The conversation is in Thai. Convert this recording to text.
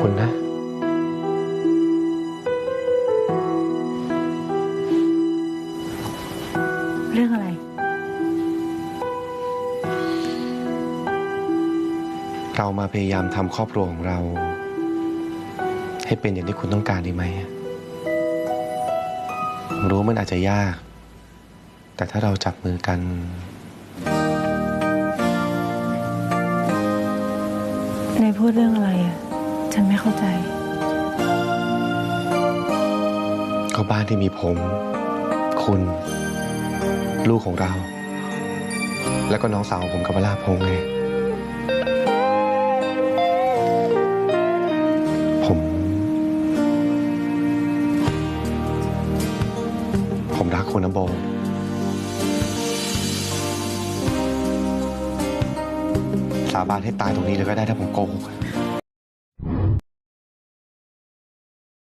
คุณนะ เรื่องอะไร เรามาพยายามทำครอบครัวของเรา ให้เป็นอย่างที่คุณต้องการดีไหมผมรู้มันอาจจะยาก แต่ถ้าเราจับมือกันในพูดเรื่องอะไรอะ ฉันไม่เข้าใจ ก็บ้านที่มีผม คุณ ลูกของเรา แล้วก็น้องสาวของผมกับวราพงษ์ไงผม ผมรักคุณนะโบสาบานให้ตายตรงนี้เลยก็ได้ถ้าผมโกหก